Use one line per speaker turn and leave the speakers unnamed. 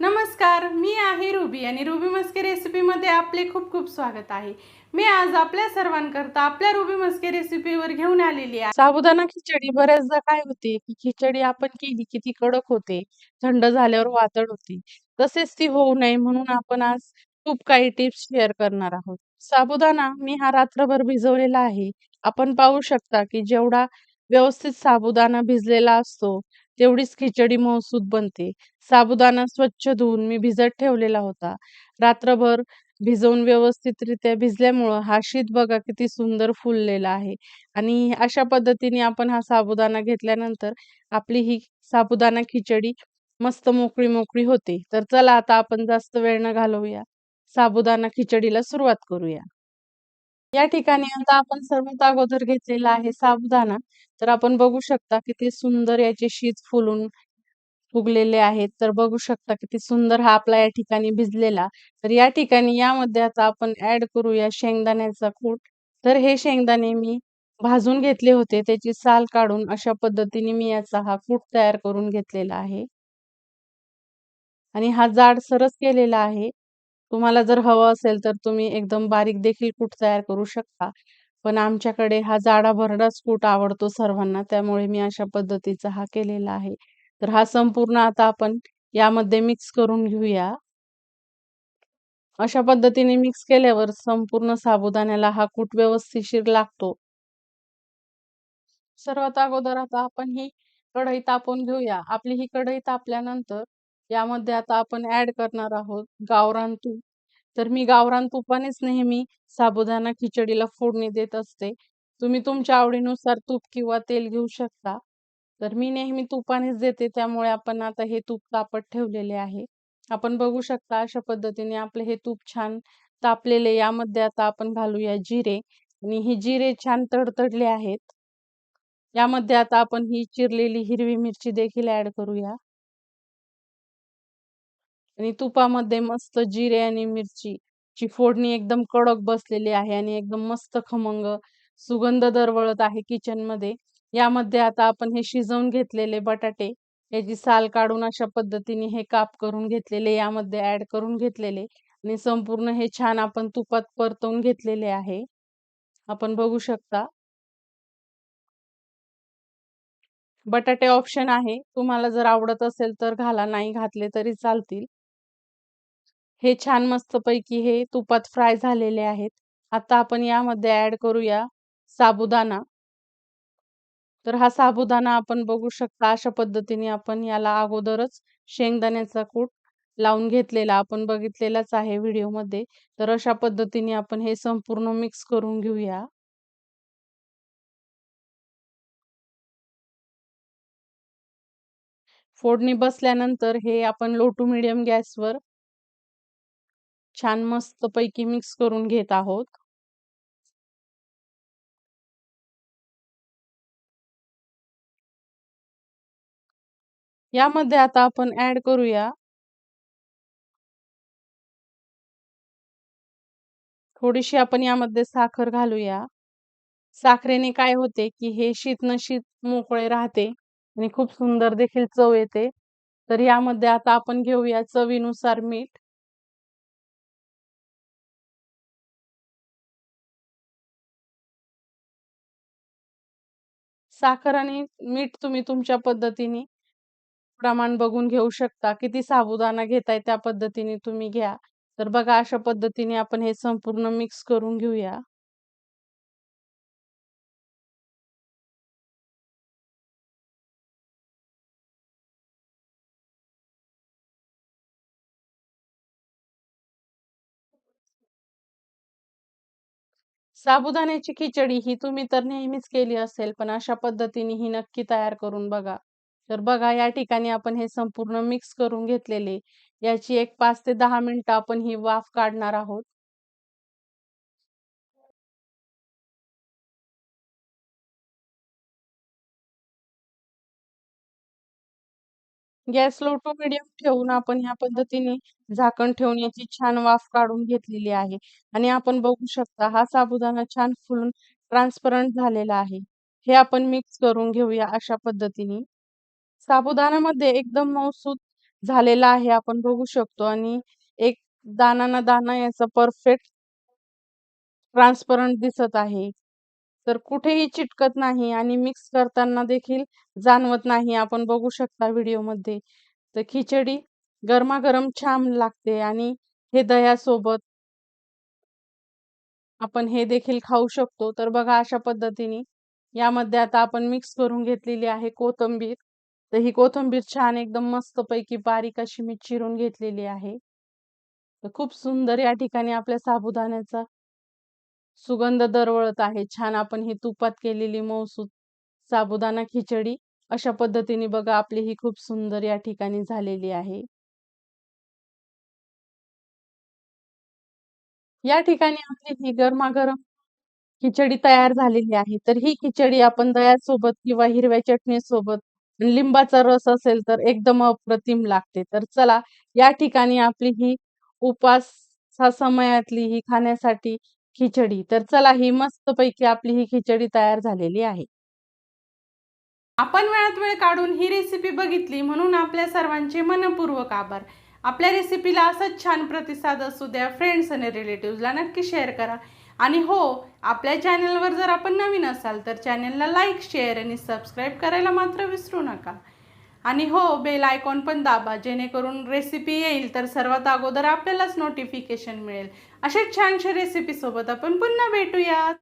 नमस्कार मी आहे रुबी आणि रुबी मस्के रेसिपीमध्ये आपले खूप खूप स्वागत आहे. मी आज आपल्या सर्वांकरता आपल्या रुबी मस्के रेसिपीवर घेऊन आलेली आहे. साबुदाणा खिचडी बऱ्याचदा काय होते की खिचडी आपण केली की ती कडक होते थंड झाल्यावर वातड होते. तसेच ती होऊ नये म्हणून आपण आज खूप काही टिप्स शेअर करणार आहोत. साबुदाणा मी हा रात्रभर भिजवलेला आहे. आपण पाहू शकता की जेवढा व्यवस्थित साबुदाणा भिजलेला असतो तेवढीच खिचडी महसूद बनते. साबुदाणा स्वच्छ धुवून मी भिजत ठेवलेला होता. रात्रभर भिजवून व्यवस्थितरित्या भिजल्यामुळं हा शीत बघा किती सुंदर फुललेला आहे. आणि अशा पद्धतीने आपण हा साबुदाणा घेतल्यानंतर आपली ही साबुदाणा खिचडी मस्त मोकळी मोकळी होते. तर चला आता आपण जास्त वेळ न घालवूया. साबुदाणा खिचडीला सुरुवात करूया. या ठिकाणी आता आपण सर्वात अगोदर घेतलेला आहे साबुदाणा. तर आपण बघू शकता किती सुंदर याचे शीत फुलून फुगलेले आहेत. तर बघू शकता किती सुंदर हा आपला या ठिकाणी भिजलेला. तर या ठिकाणी यामध्ये आता आपण ऍड करूया शेंगदाण्याचा कूट. तर हे शेंगदाणे मी भाजून घेतले होते. त्याची साल काढून अशा पद्धतीने मी याचा हा कूट तयार करून घेतलेला आहे. आणि हा जाड सरस केलेला आहे. तुम्हाला जर हवं असेल तर तुम्ही एकदम बारीक देखील कूट तयार करू शकता. पण आमच्याकडे हा जाडा भरडाच कूट आवडतो सर्वांना त्यामुळे मी अशा पद्धतीचा हा केलेला आहे. तर हा संपूर्ण आता आपण यामध्ये मिक्स करून घेऊया. अशा पद्धतीने मिक्स केल्यावर संपूर्ण साबुदाण्याला हा कूट व्यवस्थिशीर लागतो. सर्वात अगोदर आता आपण ही कढई तापून घेऊया. आपली ही कढई तापल्यानंतर यामध्ये आता आपण ऍड करणार आहोत गावरान तूप. तर मी गावरान तुपानेच नेहमी साबुदाणा खिचडीला फोडणी देत असते. तुम्ही तुमच्या आवडीनुसार तूप किंवा तेल घेऊ शकता. तर मी नेहमी तुपानेच देते. त्यामुळे आपण आता हे तूप तापत ठेवलेले आहे. आपण बघू शकता अशा पद्धतीने आपले हे तूप छान तापलेले यामध्ये आता आपण घालूया जिरे. आणि हे जिरे छान तडतडले आहेत. यामध्ये आता आपण ही चिरलेली हिरवी मिरची देखील ऍड करूया. आणि तुपामध्ये मस्त जिरे आणि मिरची ची फोडणी एकदम कडक बसलेली आहे आणि एकदम मस्त खमंग सुगंध दरवळत आहे किचनमध्ये. यामध्ये आता आपण हे शिजवून घेतलेले बटाटे याची साल काढून अशा पद्धतीने हे काप करून घेतलेले यामध्ये ऍड करून घेतलेले आणि संपूर्ण हे छान आपण तुपात परतवून घेतलेले आहे. आपण बघू शकता. बटाटे ऑप्शन आहे. तुम्हाला जर आवडत असेल तर घाला नाही घातले तरी चालतील. हे छान मस्त पैकी हे तुपात फ्राय झालेले आहेत. आता आपण यामध्ये ऍड करूया साबुदाणा. तर हा साबुदाणा आपण बघू शकता अशा पद्धतीने आपण याला अगोदरच शेंगदाण्याचा कूट लावून घेतलेला आपण बघितलेलाच आहे व्हिडिओमध्ये. तर अशा पद्धतीने आपण हे संपूर्ण मिक्स करून घेऊया. फोडणी बसल्यानंतर हे आपण लो टू मिडियम गॅसवर छान मस्त पैकी मिक्स करून घेत आहोत. यामध्ये आता आपण ऍड करूया. थोडीशी आपण यामध्ये साखर घालूया. साखरेने काय होते की हे शीत न शीत मोकळे राहते आणि खूप सुंदर देखील चव येते. तर यामध्ये आता आपण घेऊया चवीनुसार मीठ. साखर आणि मीठ तुम्ही तुमच्या पद्धतीने प्रमाण बघून घेऊ शकता. किती साबुदाणा घेताय त्या पद्धतीने तुम्ही घ्या. तर बघा अशा पद्धतीने आपण हे संपूर्ण मिक्स करून घेऊया. साबुदाण्याची खिचडी ही तुम्ही तर नेहमीच केली असेल पण अशा पद्धतीने ही नक्की तयार करून बघा. तर बघा या ठिकाणी आपण हे संपूर्ण मिक्स करून घेतलेले. याची एक पाच ते दहा मिनिटं आपण ही वाफ काढणार आहोत. गॅस लो टू मिडियम ठेवून आपण ह्या पद्धतीने झाकण ठेवून याची छान वाफ काढून घेतलेली आहे. आणि आपण बघू शकता हा साबुदाणा छान फुलून ट्रान्सपरंट झालेला आहे. हे आपण मिक्स करून घेऊया अशा पद्धतीने. साबुदाण्यामध्ये एकदम मऊसूत झालेला आहे आपण बघू शकतो. आणि एक दाना ना दाना याचा परफेक्ट ट्रान्सपरंट दिसत आहे. तर कुठेही चिटकत नाही आणि मिक्स करताना देखील जाणवत नाही. आपण बघू शकता व्हिडिओमध्ये तर खिचडी गरमागरम छान लागते आणि हे दह्यासोबत आपण हे देखील खाऊ शकतो. तर बघा अशा पद्धतीने यामध्ये आता आपण मिक्स करून घेतलेली आहे कोथंबीर. तर ही कोथंबीर छान एकदम मस्तपैकी बारीक अशी मी चिरून घेतलेली आहे. तर खूप सुंदर या ठिकाणी आपल्या साबुदाण्याचा सुगंध दरवळत आहे. छान आपण ही तुपात केलेली मौसूद साबुदाणा खिचडी अशा पद्धतीने बघा आपली ही खूप सुंदर या ठिकाणी झालेली आहे. या ठिकाणी आपली ही गरमागरम खिचडी तयार झालेली आहे. तर ही खिचडी आपण दह्यासोबत किंवा हिरव्या चटणी सोबत लिंबाचा रस असेल तर एकदम अप्रतिम लागते. तर चला या ठिकाणी आपली ही उपास समयातली ही खाण्यासाठी खिचडी. तर चला ही मस्त पैकी आपली ही खिचडी तयार झालेली आहे. आपण वेळात वेळ काढून ही रेसिपी बघितली म्हणून आपल्या सर्वांचे मनपूर्वक आभार. आपल्या रेसिपीला असंच छान प्रतिसाद असू द्या फ्रेंड्स आणि रिलेटिव्हजला नक्की शेअर करा. आणि हो आपल्या चॅनलवर जर आपण नवीन असाल तर चॅनलला लाईक शेअर आणि सबस्क्राईब करायला मात्र विसरू नका. आणि हो बेल आयकॉन पण दाबा जेणेकरून रेसिपी येईल तर सर्वात अगोदर आपल्यालाच नोटिफिकेशन मिळेल. अशा छानशा रेसिपीसोबत आपण पुन्हा भेटूयात.